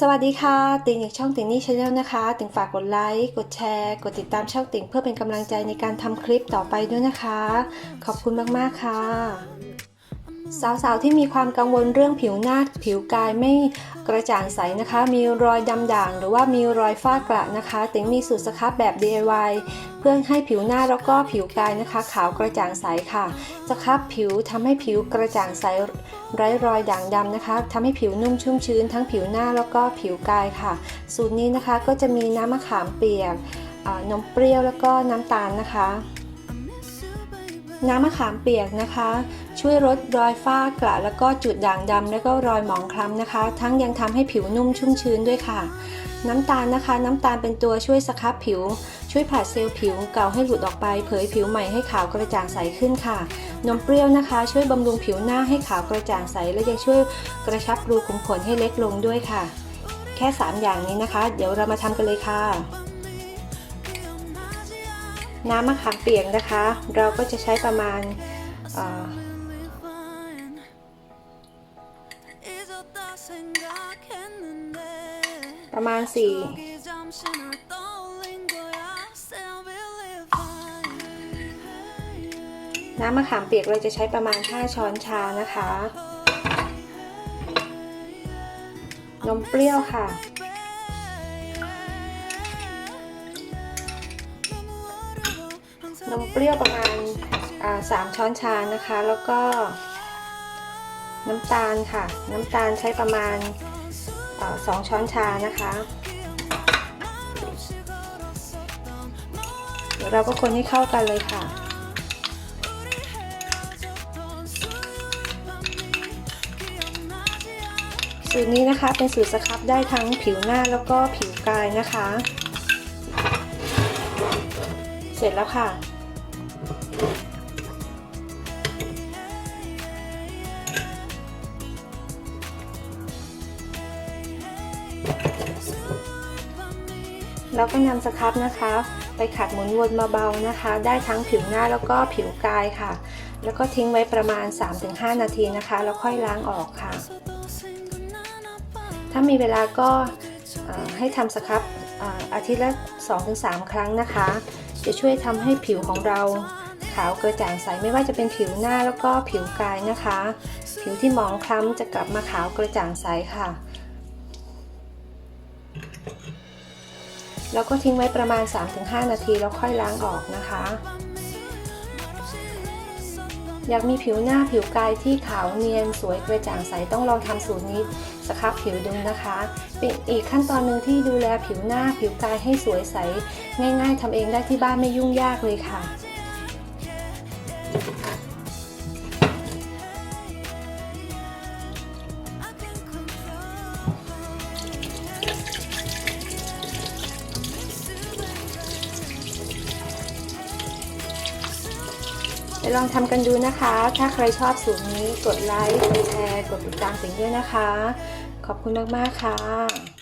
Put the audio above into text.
สวัสดีค่ะ ติงจากช่องติงนี่ชาแนลนะคะ ติงฝากกดไลค์ กดแชร์ กดติดตามช่องติงเพื่อเป็นกำลังใจในการทำคลิปต่อไปด้วยนะคะ ขอบคุณมาก ๆ ค่ะ สาวๆ ที่มีความกังวลเรื่องผิวหน้าผิวกายไม่กระจ่างใสนะคะ มีรอยดำด่าง หรือว่ามีรอยฝ้ากระนะคะ ติ๋งมีสูตรสครับแบบ DIY เพื่อให้ผิวหน้าแล้วก็ผิวกายนะคะ ขาวกระจ่างใสค่ะ สครับผิวทำให้ผิวกระจ่างใสไร้รอยด่างดำนะคะทำให้ผิวนุ่มชุ่มชื้น ทั้งผิวหน้าแล้วก็ผิวกายค่ะ สูตรนี้นะคะก็จะมีน้ำมะขามเปียกนมเปรี้ยวแล้วก็น้ำตาลนะคะ น้ำมะขามเปียกนะคะ ช่วยลดรอยฝ้ากระแล้วก็จุดด่างดำแล้วก็รอยหมองคล้ำนะคะ ทั้งยังทำให้ผิวนุ่มชุ่มชื้นด้วยค่ะ น้ำตาลนะคะ น้ำตาลเป็นตัวช่วยสครับผิว ช่วยผลัดเซลล์ผิวเก่าให้หลุดออกไปเผยผิวใหม่ให้ขาวกระจ่างใสขึ้นค่ะนมเปรี้ยวนะคะ ช่วยบำรุงผิวหน้าให้ขาวกระจ่างใส และยังช่วยกระชับรูขุมขนให้เล็กลงด้วยค่ะ แค่ 3 อย่างนี้นะคะ เดี๋ยวเรามาทำกันเลยค่ะ น้ำมะขามเปียกนะคะ เราก็จะใช้ประมาณประมาณ 4 น้ำมะขามเปียกเราจะใช้ประมาณ 5 ช้อนชานะคะ นมเปรี้ยวค่ะ นมเปรี้ยวประมาณอ่าสามช้อนชานะคะ แล้วก็น้ำตาลค่ะ น้ำตาลใช้ประมาณอาสองช้อนชานะคะเดี๋ยวเราก็คนให้เข้ากันเลยค่ะสูตรนี้นะคะเป็นสูตรสครับได้ทั้งผิวหน้าแล้วก็ผิวกายนะคะ เสร็จแล้วค่ะ แล้วก็นำสครับนะคะ ไปขัดหมุนวนมาเบานะคะ ได้ทั้งผิวหน้าแล้วก็ผิวกายค่ะ แล้วก็ทิ้งไว้ประมาณ 3-5 นาทีนะคะ แล้วค่อยล้างออกค่ะ ถ้ามีเวลาก็ให้ทำสครับอาอาทิตย์ละ 2-3 ครั้งนะคะ จะช่วยทำให้ผิวของเราขาวกระจ่างใสไม่ว่าจะเป็นผิวหน้าแล้วก็ผิวกายนะคะ ผิวที่หมองคล้ำจะกลับมาขาวกระจ่างใสค่ะ แล้วก็ทิ้งไว้ประมาณ 3-5 นาทีแล้วค่อยล้างออกนะคะ อยากมีผิวหน้าผิวกายที่ขาวเนียนสวยกระจ่างใสต้องลองทำสูตรนี้สครับผิวดูนะคะ เป็นอีกขั้นตอนหนึ่งที่ดูแลผิวหน้าผิวกายให้สวยใส ง่าย ๆทำเองได้ที่บ้านไม่ยุ่งยากเลยค่ะ ไปลองทำกันดูนะคะ ถ้าใครชอบสูตรนี้กดไลค์ กดแชร์ กดติดตามสิ่งด้วยนะคะ ขอบคุณมาก ๆ ค่ะ